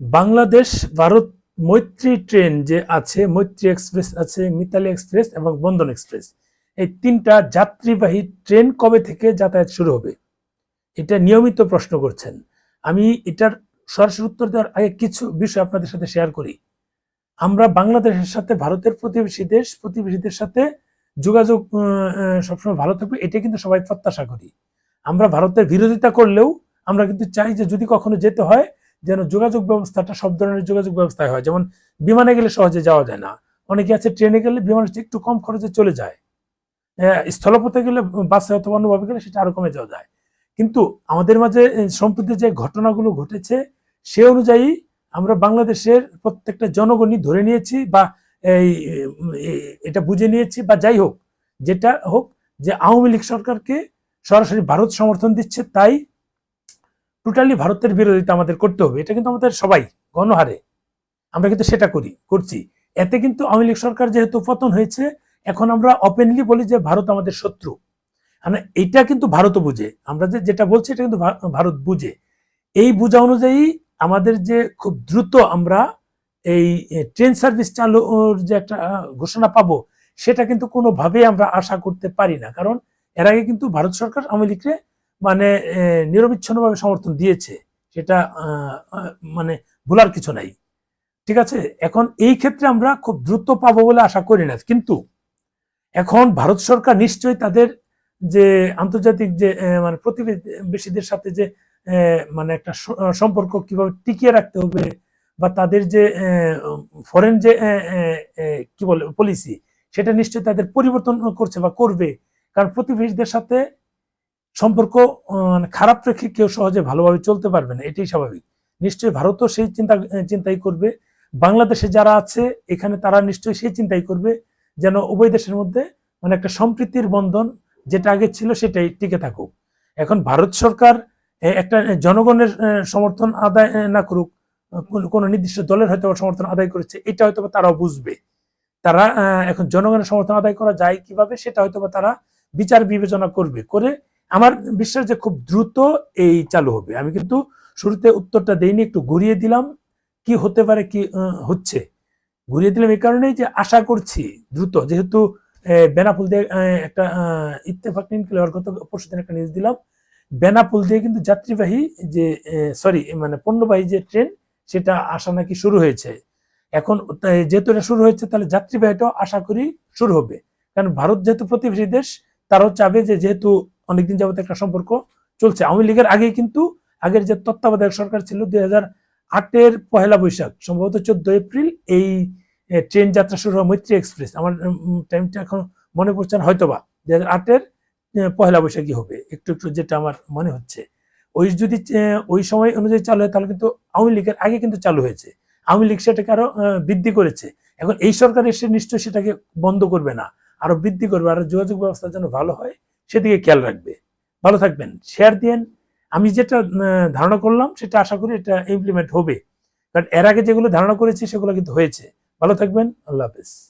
বাংলাদেশ ভারত মৈত্রী ট্রেন যে আছে, মৈত্রী এক্সপ্রেস আছে, মিতালি এক্সপ্রেস এবং বন্ধন এক্সপ্রেস, এই তিনটা যাত্রীবাহী ট্রেন কবে থেকে যাতায়াত শুরু হবে? এটা নিয়মিত প্রশ্ন করছেন। আমি এটার সরাসরি উত্তর দেওয়ার আগে কিছু বিষয় আপনাদের সাথে শেয়ার করি। আমরা বাংলাদেশের সাথে, ভারতের প্রতিবেশী দেশ, প্রতিবেশীদের সাথে যোগাযোগ সবসময় ভালো থাকবে এটা কিন্তু সবাই প্রত্যাশা করি। আমরা ভারতের বিরোধিতা করলেও আমরা কিন্তু চাই যে যদি কখনো যেতে হয় যেন যোগাযোগ ব্যবস্থাটা সব ধরনের যোগাযোগ ব্যবস্থায় হয়। যেমন বিমানে গেলে সহজে যাওয়া যায় না। অনেকে আছে ট্রেনে গেলে বিমানে একটু কম খরচে চলে যায়। আহ, স্থলপথে গেলে বাসে অথবা অন্যভাবে গেলে সেটা আরও কমে যাওয়া যায়। কিন্তু আমাদের মাঝে সম্প্রতি যে ঘটনাগুলো ঘটেছে সে অনুযায়ী আমরা বাংলাদেশের প্রত্যেকটা জনগণই ধরে নিয়েছি বা এই এটা বুঝে নিয়েছি বা যাই হোক যেটা হোক যে আওয়ামী লীগ সরকারকে সরাসরি ভারত সমর্থন দিচ্ছে তাই টোটালি ভারতের বিরোধিতা আমাদের করতে হবে, এটা কিন্তু আমাদের সবাই গণহারে। আমরা কিন্তু সেটা করি, করছি। এতে কিন্তু আওয়ামী লীগ সরকার যেহেতু পতন হয়েছে, এখন আমরা ওপেনলি বলি যে ভারত আমাদের শত্রু। মানে এটা কিন্তু ভারতও বুঝে। আমরা যে, যেটা বলছি এটা কিন্তু ভারত বুঝে। এই বোঝা অনুযায়ী আমাদের যে খুব দ্রুত আমরা এই ট্রেন সার্ভিস চালুর যে একটা ঘোষণা পাবো, সেটা কিন্তু কোনোভাবেই আমরা আশা করতে পারি না। কারণ এর আগে কিন্তু ভারত সরকার আওয়ামী লীগকে মানে নিরবিচ্ছিন্নভাবে সমর্থন দিয়েছে, সেটা মানে ভুলার কিছু নাই। ঠিক আছে? এখন এই ক্ষেত্রে আমরা খুব দ্রুত পাবো বলে আশা করি না। কিন্তু এখন ভারত সরকার নিশ্চয়ই তাদের যে আন্তর্জাতিক যে মানে প্রতিবেশীদের সাথে যে মানে একটা সম্পর্ক কীভাবে টিকিয়ে রাখতে হবে বা তাদের যে ফরেন যে কি বলে পলিসি সেটা নিশ্চয়ই তাদের পরিবর্তন করছে বা করবে। কারণ প্রতিবেশীদের সাথে সম্পর্ক মানে খারাপ রেখে কেউ সহজে ভালোভাবে চলতে পারবে না, এটাই স্বাভাবিক। নিশ্চয়ই ভারতও সেই চিন্তা, চিন্তাই করবে। বাংলাদেশে যারা আছে, এখানে তারা নিশ্চয়ই সেই চিন্তাই করবে যেন উভয় দেশের মধ্যে মানে একটা সম্প্রীতির বন্ধন যেটা আগে ছিল সেটাই টিকে থাকুক। এখন ভারত সরকার একটা জনগণের সমর্থন আদায় না করুক, কোন- নির্দিষ্ট দলের হয়তো সমর্থন আদায় করেছে, এটা হয়তো তারাও বুঝবে। তারা এখন জনগণের সমর্থন আদায় করা যায় কীভাবে, সেটা হয়তো তারা বিচার বিবেচনা করবে, করে আমার বিশ্বাস যে খুব দ্রুত এই চালু হবে। আমি কিন্তু শুরুতে উত্তরটা দেইনি, একটু ঘুরিয়ে দিলাম। কি হতে পারে, কি হচ্ছে? ঘুরিয়ে দিলাম এই কারণেই যে আশা করছি দ্রুত। যেহেতু বেনাপুল দিয়ে একটা ইত্তেফাক নিনকিলার গত পরশু দিন একটা নিউজ দিলাম। বেনাপুল দিয়ে কিন্তু যাত্রীবাহী যে সরি মানে পণ্যবাহী যে ট্রেন সেটা আসা নাকি শুরু হয়েছে। এখন যেহেতু এটা শুরু হয়েছে, তাহলে যাত্রীবাহীটাও আশা করি শুরু হবে। কারণ ভারত যেহেতু প্রতিবেশী দেশ, তারাও চাবে যে যেহেতু অনেকদিন যাবত একটা সম্পর্ক চলছে। আওয়ামী লীগের আগে কিন্তু আগের যে তত্ত্বাবধায়ক সরকার ছিল দুই হাজার আটের পহেলা বৈশাখ, সম্ভবত চোদ্দ এপ্রিল এই ট্রেন যাত্রা শুরু হয় মৈত্রী এক্সপ্রেস। আমার টাইমটা এখন মনে পড়ছে না, হয়তোবা দুই হাজার আটের পহেলা বৈশাখী হবে, একটু একটু যেটা আমার মনে হচ্ছে। ওই যদি ওই সময় অনুযায়ী চালু হয়, তাহলে কিন্তু আওয়ামী লীগের আগে কিন্তু চালু হয়েছে। আওয়ামী লীগ সেটাকে আরও বৃদ্ধি করেছে। এখন এই সরকার এসে নিশ্চয়ই সেটাকে বন্ধ করবে না, আরও বৃদ্ধি করবে, আরও যোগাযোগ ব্যবস্থা যেন ভালো হয় সেদিকে খেয়াল রাখবে। ভালো থাকবেন। শেয়ার দিয়েন। আমি যেটা ধারণা করলাম, সেটা আশা করি এটা ইমপ্লিমেন্ট হবে। কারণ এর আগে যেগুলো ধারণা করেছি, সেগুলো কিন্তু হয়েছে। ভালো থাকবেন। আল্লাহ হাফেজ।